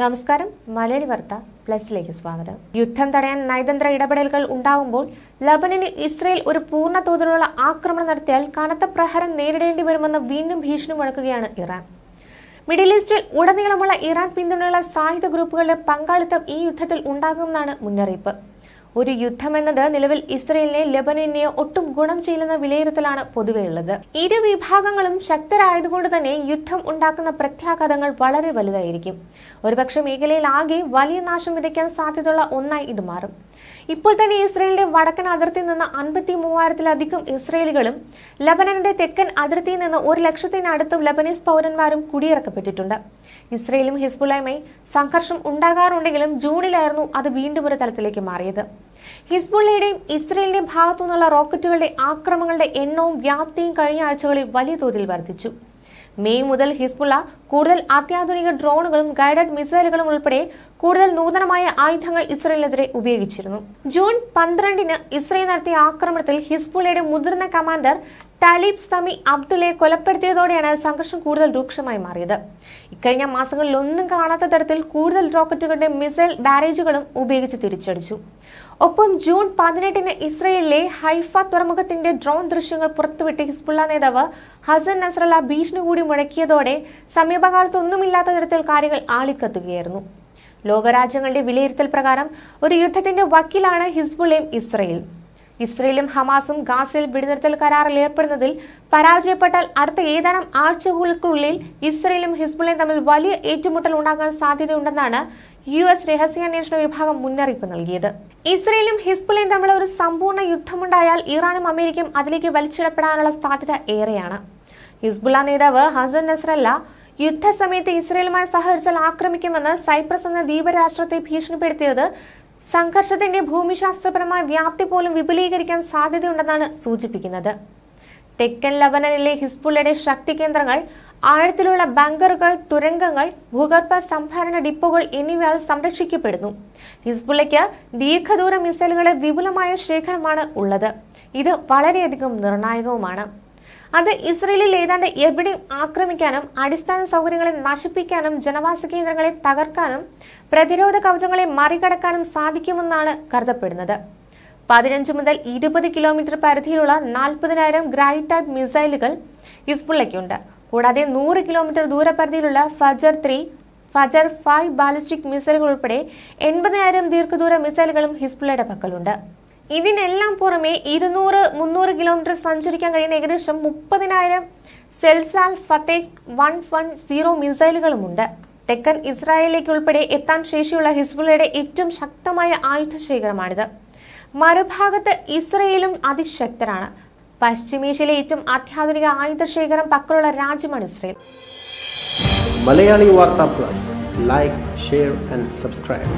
നമസ്കാരം. മലയാളി വാർത്ത പ്ലസിലേക്ക് സ്വാഗതം. യുദ്ധം തടയാൻ നയതന്ത്ര ഇടപെടലുകൾ ഉണ്ടാവുമ്പോൾ ലബനന് ഇസ്രയേൽ ഒരു പൂർണ തോതിലുള്ള ആക്രമണം നടത്തിയാൽ കനത്ത പ്രഹരം നേരിടേണ്ടി വരുമെന്ന് വീണ്ടും ഭീഷണി മുഴക്കുകയാണ് ഇറാൻ. മിഡിൽ ഈസ്റ്റിൽ ഉടനീളമുള്ള ഇറാൻ പിന്തുണയുള്ള സായുധ ഗ്രൂപ്പുകളുടെ പങ്കാളിത്തം ഈ യുദ്ധത്തിൽ ഉണ്ടാകുമെന്നാണ് മുന്നറിയിപ്പ്. ഒരു യുദ്ധമെന്നത് നിലവിൽ ഇസ്രയേലിനെ ലബനനെ ഒട്ടും ഗുണം ചെയ്യില്ലെന്ന വിലയിരുത്തലാണ് പൊതുവെയുള്ളത് ഇരു വിഭാഗങ്ങളും ശക്തരായതുകൊണ്ട് തന്നെ യുദ്ധം ഉണ്ടാക്കുന്ന പ്രത്യാഘാതങ്ങൾ വളരെ വലുതായിരിക്കും. ഒരുപക്ഷെ മേഖലയിൽ ആകെ വലിയ നാശം വിതയ്ക്കാൻ സാധ്യതയുള്ള ഒന്നായി ഇത് മാറും. ഇപ്പോൾ തന്നെ ഇസ്രയേലിന്റെ വടക്കൻ അതിർത്തിയിൽ നിന്ന് അൻപത്തി മൂവായിരത്തിലധികം ഇസ്രയേലുകളും ലബനന്റെ തെക്കൻ അതിർത്തിയിൽ നിന്ന് ഒരു ലക്ഷത്തിനടുത്തും ലബനീസ് പൗരന്മാരും കുടിയിറക്കപ്പെട്ടിട്ടുണ്ട്. ഇസ്രയേലും ഹിസ്ബുള്ളയുമായി സംഘർഷം ഉണ്ടാകാറുണ്ടെങ്കിലും ജൂണിലായിരുന്നു അത് വീണ്ടും ഒരു തലത്തിലേക്ക് മാറിയത്. ഹിസ്ബുള്ളയുടെയും ഇസ്രയേലിന്റെയും ഭാഗത്തു നിന്നുള്ള റോക്കറ്റുകളുടെ ആക്രമണങ്ങളുടെ എണ്ണവും വ്യാപ്തിയും കഴിഞ്ഞ ആഴ്ചകളിൽ വലിയ തോതിൽ വർദ്ധിച്ചു. മെയ് മുതൽ ഹിസ്ബുള്ള കൂടുതൽ അത്യാധുനിക ഡ്രോണുകളും ഗൈഡഡ് മിസൈലുകളും ഉൾപ്പെടെ കൂടുതൽ നൂതനമായ ആയുധങ്ങൾ ഇസ്രയേലിനെതിരെ ഉപയോഗിച്ചിരുന്നു. ജൂൺ പന്ത്രണ്ടിന് ഇസ്രയേൽ നടത്തിയ ആക്രമണത്തിൽ ഹിസ്ബുള്ളയുടെ മുതിർന്ന കമാൻഡർ താലിബ് സമി അബ്ദുള്ളയെ കൊലപ്പെടുത്തിയതോടെയാണ് സംഘർഷം കൂടുതൽ രൂക്ഷമായി മാറിയത്. ഇക്കഴിഞ്ഞ മാസങ്ങളിൽ ഒന്നും കാണാത്ത തരത്തിൽ കൂടുതൽ റോക്കറ്റുകളുടെ മിസൈൽ ബാരേജുകളും ഉപയോഗിച്ച് തിരിച്ചടിച്ചു. ഒപ്പം ജൂൺ പതിനെട്ടിന് ഇസ്രയേലിലെ ഹൈഫ തുറമുഖത്തിന്റെ ഡ്രോൺ ദൃശ്യങ്ങൾ പുറത്തുവിട്ട് ഹിസ്ബുള്ള നേതാവ് ഹസൻ നസ്രല്ല ഭീഷണി കൂടി മുഴക്കിയതോടെ സമീപകാലത്ത് ഒന്നുമില്ലാത്ത തരത്തിൽ കാര്യങ്ങൾ ആളിക്കത്തുകയായിരുന്നു. ലോകരാജ്യങ്ങളുടെ വിലയിരുത്തൽ പ്രകാരം ഒരു യുദ്ധത്തിന്റെ വക്കീലാണ് ഹിസ്ബുള്ളയും ഇസ്രയേലും. ഇസ്രയേലും ഹമാസും ഗാസയിൽ വെടിനിർത്തൽ കരാറിൽ ഏർപ്പെടുന്നതിൽ പരാജയപ്പെട്ടാൽ അടുത്ത ഏതാനും ആഴ്ചകൾക്കുള്ളിൽ ഇസ്രയേലും ഹിസ്ബുള്ളയും തമ്മിൽ വലിയ ഏറ്റുമുട്ടൽ ഉണ്ടാകാൻ സാധ്യതയുണ്ടെന്നാണ് യു എസ് രഹസ്യാന്വേഷണ വിഭാഗം മുന്നറിയിപ്പ് നൽകിയത്. ഇസ്രയേലും ഹിസ്ബുള്ളയും തമ്മിൽ ഒരു സമ്പൂർണ യുദ്ധമുണ്ടായാൽ ഇറാനും അമേരിക്കയും അതിലേക്ക് വലിച്ചിടപ്പെടാനുള്ള സാധ്യത ഏറെയാണ്. ഹിസ്ബുള്ള നേതാവ് ഹസൻ നസ്രല്ല യുദ്ധസമയത്ത് ഇസ്രയേലുമായി സഹകരിച്ചാൽ ആക്രമിക്കുമെന്ന് സൈപ്രസ് എന്ന ദ്വീപരാഷ്ട്രത്തെ ഭീഷണിപ്പെടുത്തിയത് സംഘർഷത്തിന്റെ ഭൂമിശാസ്ത്രപരമായ വ്യാപ്തി പോലും വിപുലീകരിക്കാൻ സാധ്യതയുണ്ടെന്നാണ് സൂചിപ്പിക്കുന്നത്. തെക്കൻ ലബനനിലെ ഹിസ്ബുള്ളയുടെ ശക്തി കേന്ദ്രങ്ങൾ ആഴത്തിലുള്ള ബങ്കറുകൾ തുരങ്കങ്ങൾ ഭൂഗർഭ സംഭരണ ഡിപ്പോകൾ എന്നിവയാൽ സംരക്ഷിക്കപ്പെടുന്നു. ഹിസ്ബുള്ളയ്ക്ക് ദീർഘദൂര മിസൈലുകളെ വിപുലമായ ശേഖരമാണ് ഉള്ളത്. ഇത് വളരെയധികം നിർണായകവുമാണ്. അത് ഇസ്രയേലിൽ ഏതാണ്ട് എവിടെയും ആക്രമിക്കാനും അടിസ്ഥാന സൗകര്യങ്ങളെ നശിപ്പിക്കാനും ജനവാസ കേന്ദ്രങ്ങളെ തകർക്കാനും പ്രതിരോധ കവചങ്ങളെ മറികടക്കാനും സാധിക്കുമെന്നാണ് കരുതപ്പെടുന്നത്. പതിനഞ്ച് മുതൽ ഇരുപത് കിലോമീറ്റർ പരിധിയിലുള്ള നാൽപ്പതിനായിരം ഗ്രൈഡ് ടൈപ്പ് മിസൈലുകൾ ഹിസ്ബുള്ളയ്ക്കുണ്ട്. കൂടാതെ നൂറ് കിലോമീറ്റർ ദൂരപരിധിയിലുള്ള ഫജർ ത്രീ ഫജർ ഫൈവ് ബാലിസ്റ്റിക് മിസൈലുകൾ ഉൾപ്പെടെ എൺപതിനായിരം ദീർഘദൂര മിസൈലുകളും ഹിസ്ബുള്ളയുടെ പക്കലുണ്ട്. ഇതിനെല്ലാം പുറമെ ഇരുന്നൂറ് മുന്നൂറ് കിലോമീറ്റർ സഞ്ചരിക്കാൻ കഴിയുന്ന ഏകദേശം മുപ്പതിനായിരം Zelzal Fateh one one zero മിസൈലുകളുമുണ്ട്. തെക്കൻ ഇസ്രായേലിലേക്ക് ഉൾപ്പെടെ എത്താൻ ശേഷിയുള്ള ഹിസ്ബുള്ളയുടെ ഏറ്റവും ശക്തമായ ആയുധ ശേഖരമാണിത് മറുഭാഗത്ത് ഇസ്രയേലും അതിശക്തരാണ്. പശ്ചിമേഷ്യയിലെ ഏറ്റവും അത്യാധുനിക ആയുധ ശേഖരം പക്കലുള്ള രാജ്യമാണ് Israel. Malayali Vartha plus. Like share and subscribe.